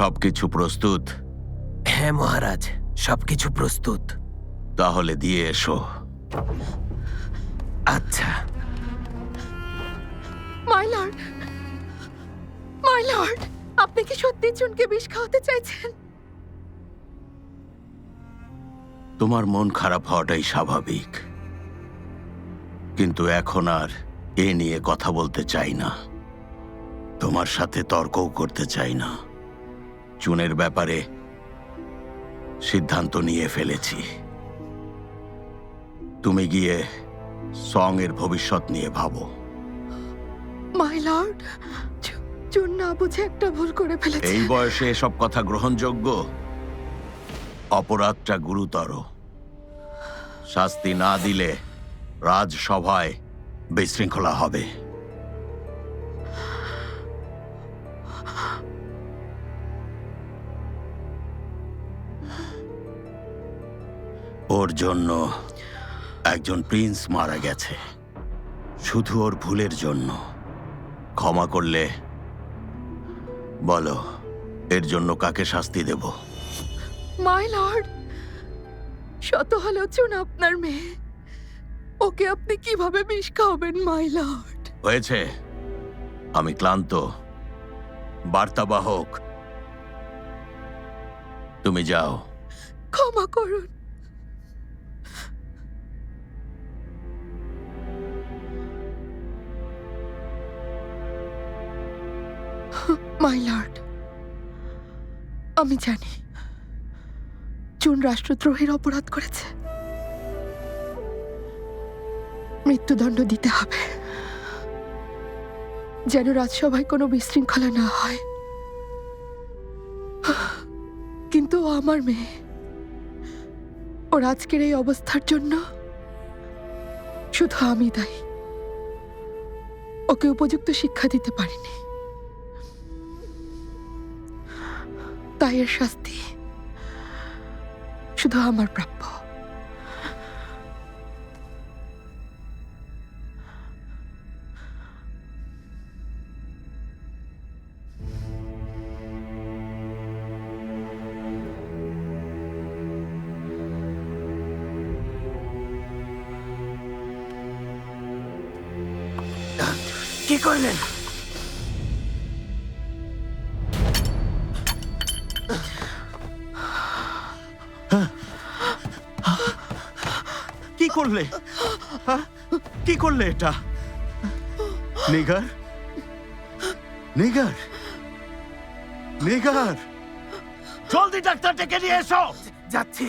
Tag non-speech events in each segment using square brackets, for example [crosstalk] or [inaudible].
সবকিছু প্রস্তুত? হ্যাঁ মহারাজ সবকিছু প্রস্তুত। তাহলে দিয়ে এসো। আচ্ছা। মাই লর্ড মাই লর্ড আপনি কি সত্যি চুনকে বিষ খাওয়াতে চাইছেন? তোমার মন খারাপ হওয়াটাই স্বাভাবিক। কিন্তু এখন আর এ নিয়ে কথা বলতে চাই না। তোমার সাথে তর্কও করতে চাই না। চুনের ব্যাপারে সিদ্ধান্ত নিয়ে ফেলেছি। তুমি গিয়ে সং এর ভবিষ্যৎ নিয়ে ভাবো। মাই লর্ড চুন না বুঝে একটা ভুল করে ফেলেছে। এই বয়সে এসব কথা গ্রহণযোগ্য? অপরাধটা গুরুতর। শাস্তি না দিলে রাজসভায় বিশৃঙ্খলা হবে। ওর জন্য একজন প্রিন্স মারা গেছে। শুধু ওর ভুলের জন্য। ক্ষমা করলে বলো এর জন্য কাকে শাস্তি দেব? মাই লর্ড শত হলেও চুন আপনার মেয়ে। ওকে আপনি কীভাবে বিষ খাওয়াবেন মাই লর্ড? হয়েছে। আমি ক্লান্ত। বার্তাবাহক তুমি যাও। ক্ষমা করুন। [laughs] মাই লর্ড আমি জানি চুন রাষ্ট্রদ্রোহের অপরাধ করেছে। মৃত্যুদণ্ড দিতে হবে। যেন রাজসভায় কোনো বিশৃঙ্খলা না হয়। কিন্তু আমার মেয়ে। ওর আজকের এই অবস্থার জন্য শুধু আমি দায়ী। ওকে উপযুক্ত শিক্ষা দিতে পারিনি। তাই এর শাস্তি। শুধু আমার প্রাপ্য। কি করলেন করলে? হ্যাঁ? কি করলে এটা? নিগার? নিগার? নিগার? জলদি ডাক্তার ডেকে নিয়ে এসো! যাচ্ছি।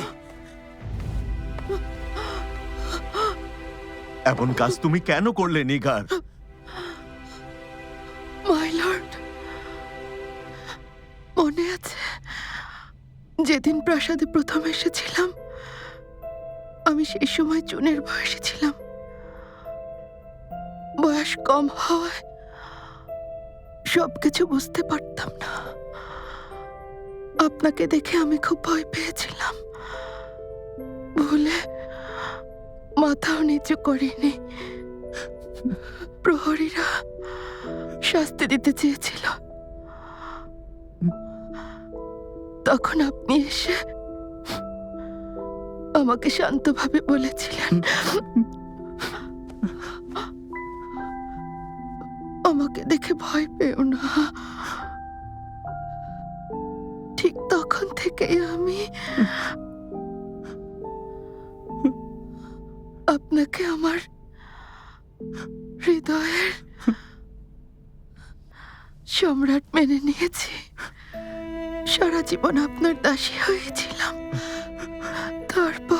এমন কাজ তুমি কেন করলে নিগার? মাই লর্ড মনে আছে যেদিন প্রাসাদে প্রথম এসেছিলাম আমি সেই সময় জুনের বয়সে ছিলাম। বয়স কম হওয়ায় সব কিছু বুঝতে পারতাম না। আপনাকে দেখে আমি খুব ভয় পেয়েছিলাম। ভুলে মাথাও নিচু করিনি। প্রহরীরা শাস্তি দিতে চেয়েছিল। তখন আপনি এসে আমাকে শান্তভাবে বলেছিলেন। আমাকে দেখে ভয় পেও না। ঠিক তখন থেকেই আমি আপনাকে আমার হৃদয়ের সম্রাট মেনে নিয়েছি। সারা জীবন আপনার দাসী হয়েছিলাম। তারপর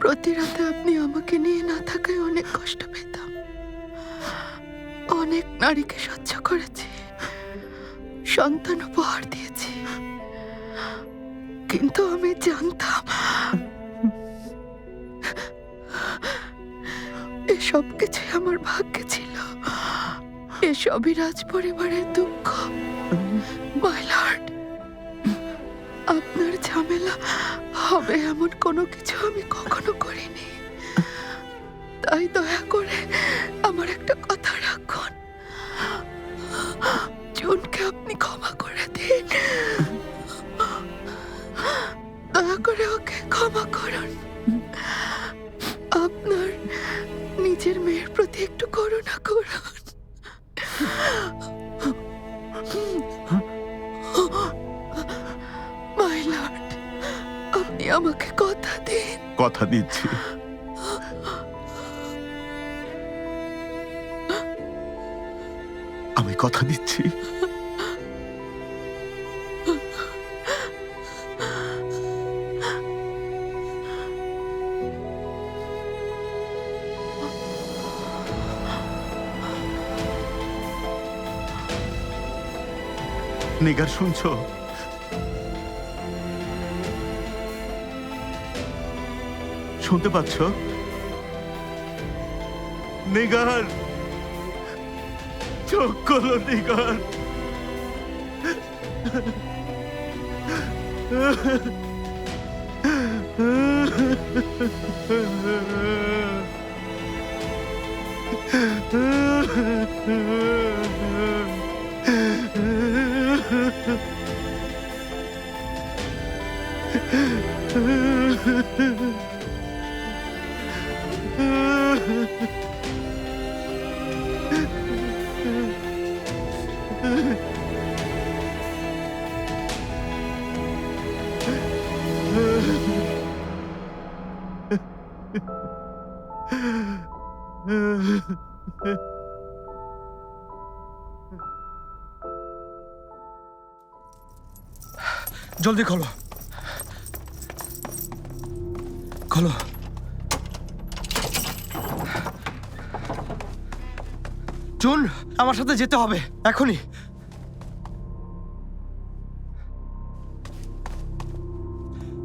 প্রতি রাতে আপনি আমাকে নিয়ে না থাকায় অনেক কষ্ট পেতাম। অনেক নারীকে সহ্য করেছি। সন্তান উপহার দিয়েছি। কিন্তু আমি জানতাম এসব কিছুই আমার ভাগ্যে ছিল। এসবই রাজ পরিবারের দুঃখ। মাই লর্ড আপনার ঝামেলা হবে এমন কোনো কিছু আমি কখনো করিনি। তাই দয়া করে আমার একটা কথা রাখুন। জুনকে আপনি ক্ষমা আমাকে কথা দিন। কথা দিচ্ছি। আমি কথা দিচ্ছি। নিগার শুনছো? শুনতে পাচ্ছ নিগার চোখ খোলো নিগার জলদি খোলো খোলো চুন আমার সাথে যেতে হবে এখনই।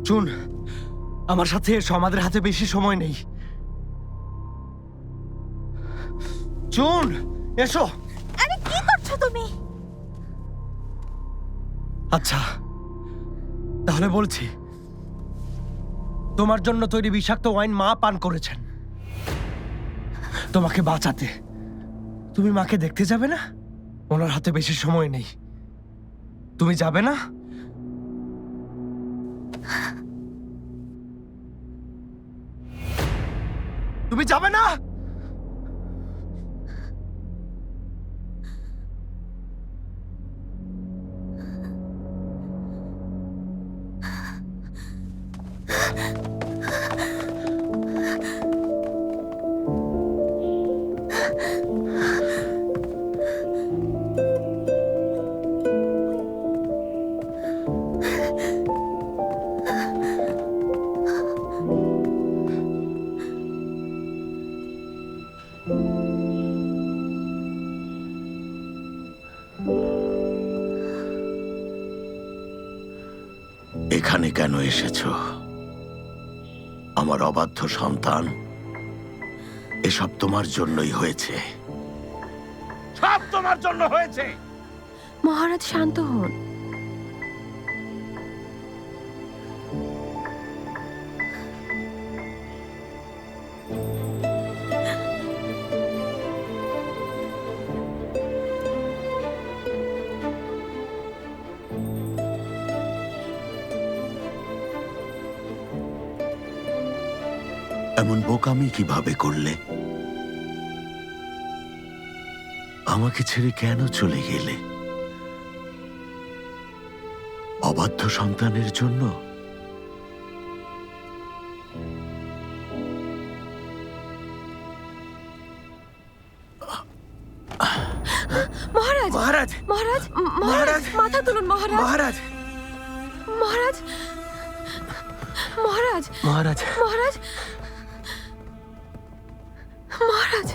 চুন আমার সাথে এসো আমাদের হাতে বেশি সময় নেই। চুন এসো। আরে কি করছ তুমি? আচ্ছা তাহলে বলছি তোমার জন্য তৈরি বিষাক্ত ওয়াইন মা পান করেছেন। তোমাকে বাঁচাতে। তুমি মাকে দেখতে যাবে না? ওনার হাতে বেশি সময় নেই। তুমি যাবে না? তুমি যাবে না? এখানে কেন এসেছ? আমার অবাধ্য সন্তান এসব তোমার জন্যই হয়েছে। সব তোমার জন্য হয়েছে! মহারাজ শান্ত হন। এমন বোকামি কীভাবে করলে? আমাকে ছেড়ে কেন চলে গেলে? অবাধ্য সন্তানের জন্য? মহারাজ! মহারাজ! মহারাজ! মহারাজ! মহারাজ! মাথা তুলুন মহারাজ! মহারাজ! মহারাজ! মহারাজ! মহারাজ! মহারাজ! মহারাজ